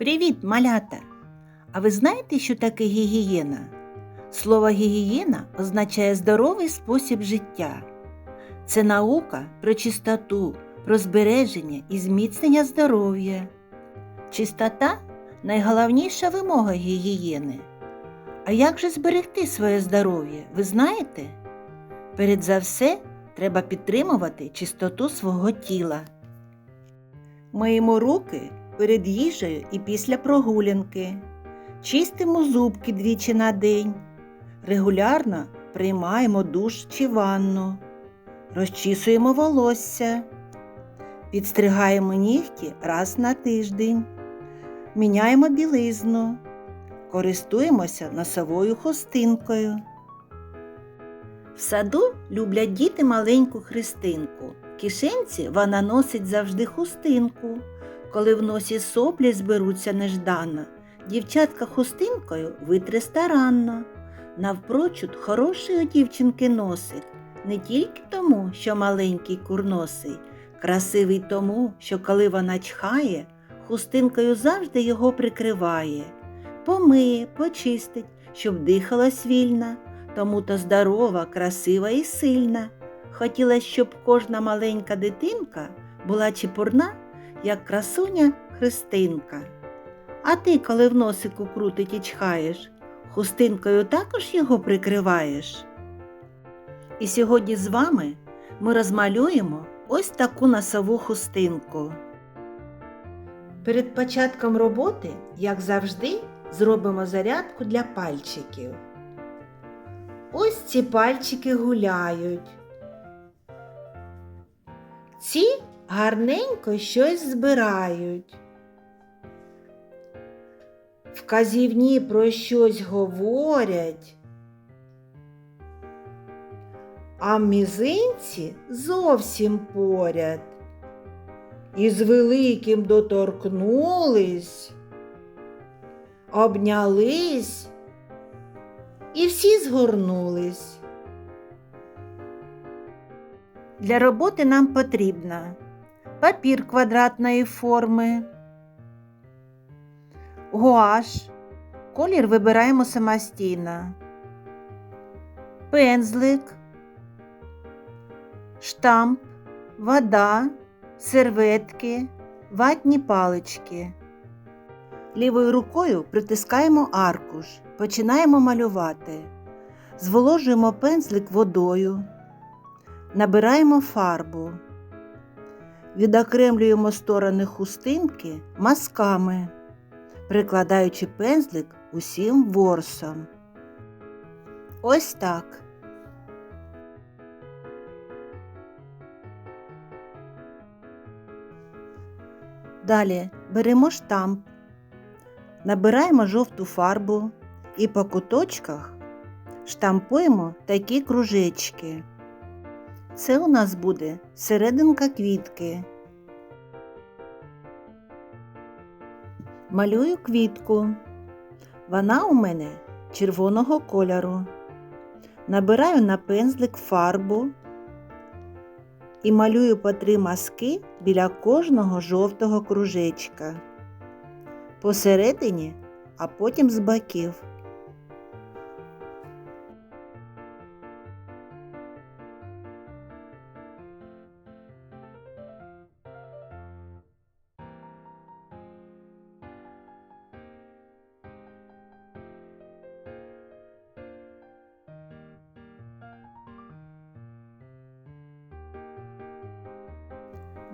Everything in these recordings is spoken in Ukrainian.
Привіт, малята! А ви знаєте, що таке гігієна? Слово гігієна означає здоровий спосіб життя. Це наука про чистоту, про збереження і зміцнення здоров'я. Чистота найголовніша вимога гігієни. А як же зберегти своє здоров'я, ви знаєте? Перед за все треба підтримувати чистоту свого тіла. Миємо руки перед їжею і після прогулянки. Чистимо зубки двічі на день. Регулярно приймаємо душ чи ванну. Розчісуємо волосся. Підстригаємо нігті раз на тиждень. Міняємо білизну. Користуємося носовою хустинкою. В саду люблять діти маленьку христинку. В кишенці вона носить завжди хустинку. Коли в носі соплі зберуться неждано, дівчатка хустинкою витре старанно. Навпрочуд хороший у дівчинки носик, не тільки тому, що маленький курносий, красивий тому, що коли вона чхає, хустинкою завжди його прикриває, помиє, почистить, щоб дихалась вільно, тому то здорова, красива і сильна. Хотілося, щоб кожна маленька дитинка була чепурна, як красуня Христинка. А ти, коли в носику крутить і чхаєш, хустинкою також його прикриваєш. І сьогодні з вами ми розмалюємо ось таку носову хустинку. Перед початком роботи, як завжди, зробимо зарядку для пальчиків. Ось ці пальчики гуляють. Ці гарненько щось збирають. Вказівні про щось говорять, а мізинці зовсім поряд. І з великим доторкнулись, обнялись і всі згорнулись. Для роботи нам потрібно папір квадратної форми, гуаш, колір вибираємо самостійно, пензлик, штамп, вода, серветки, ватні палички. Лівою рукою притискаємо аркуш, починаємо малювати, зволожуємо пензлик водою. Набираємо фарбу, відокремлюємо сторони хустинки мазками, прикладаючи пензлик усім ворсом. Ось так. Далі беремо штамп, набираємо жовту фарбу і по куточках штампуємо такі кружечки. Це у нас буде серединка квітки. Малюю квітку. Вона у мене червоного кольору. Набираю на пензлик фарбу і малюю по три мазки біля кожного жовтого кружечка. Посередині, а потім з боків.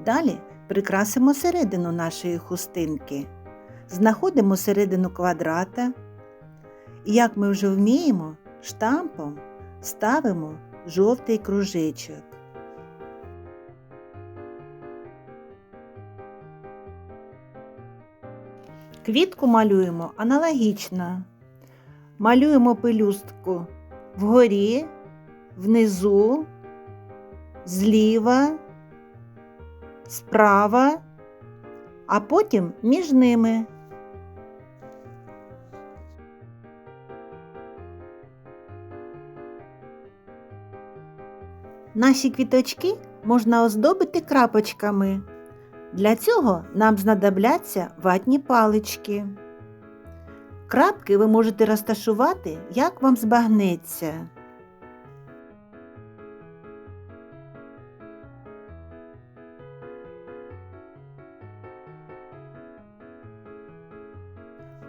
Далі прикрасимо середину нашої хустинки. Знаходимо середину квадрата і, як ми вже вміємо, штампом ставимо жовтий кружечок. Квітку малюємо аналогічно. Малюємо пелюстку вгорі, внизу, зліва справа, а потім між ними. Наші квіточки можна оздобити крапочками. Для цього нам знадобляться ватні палички. Крапки ви можете розташувати, як вам збагнеться.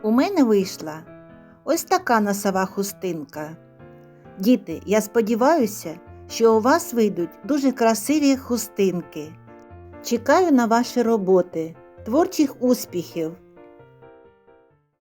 У мене вийшла ось така носова хустинка. Діти, я сподіваюся, що у вас вийдуть дуже красиві хустинки. Чекаю на ваші роботи, творчих успіхів!